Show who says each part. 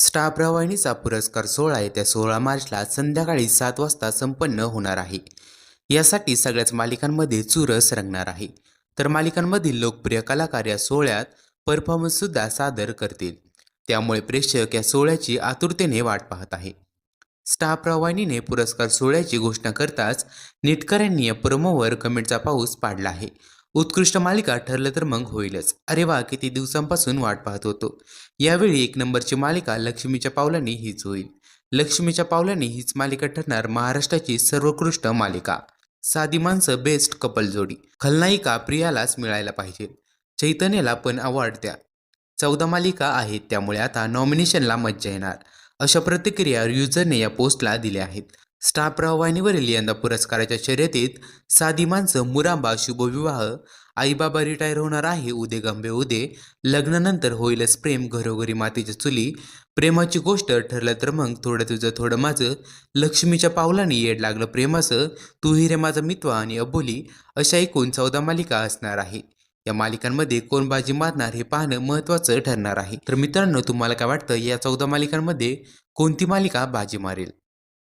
Speaker 1: Star प्रवाहिनीचा पुरस्कार सोहळा येत्या सोळा मार्चला संध्याकाळी सात वाजता संपन्न होणार आहे. यासाठी सगळ्याच मालिकांमध्ये चुरस रंगणार आहे. तर मालिकांमधील लोकप्रिय कलाकार या सोहळ्यात परफॉर्मन्ससुद्धा सादर करतील. त्यामुळे प्रेक्षक या सोहळ्याची आतुरतेने वाट पाहत आहे. स्टार प्रवाहिनीने पुरस्कार सोहळ्याची घोषणा करताच नेटकऱ्यांनी या प्रोमोवर कमेंटचा पाऊस पाडला आहे. उत्कृष्ट मालिका ठरलं तर मग होईलच. अरे वा किती दिवसांपासून वाट पाहत होतो. यावेळी एक नंबरची मालिका लक्ष्मीच्या पावलांनी हीच होईल. लक्ष्मीच्या पावलांनी हीच मालिका ठरणार महाराष्ट्राची सर्वोत्कृष्ट मालिका. साधी माणसं बेस्ट कपल जोडी. खलनायिका प्रियालाच मिळायला पाहिजे. चैतन्याला पण अवॉर्ड द्या. चौदा मालिका आहेत त्यामुळे आता नॉमिनेशनला मज्जा येणार. अशा प्रतिक्रिया युजरने या पोस्टला दिल्या आहेत. स्टार प्रवाहिनीवरील यंदा पुरस्काराच्या शर्यतीत साधी माणसं मुरांबा शुभविवाह आईबाबा रिटायर होणार आहे उदे गंभे उदे लग्नानंतर होईलच प्रेम घरोघरी मातीच्या चुली. प्रेमाची गोष्ट ठरलं तर मग थोडं तुझं थोडं माझं. लक्ष्मीच्या पावलाने येड लागलं प्रेमाचं तू रे माझा मित्वा आणि अबोली अशा एकूण चौदा मालिका असणार आहे. या मालिकांमध्ये कोण बाजी मारणार हे पाहणं महत्त्वाचं ठरणार आहे. तर मित्रांनो तुम्हाला काय वाटतं? या चौदा मालिकांमध्ये कोणती मालिका बाजी मारेल?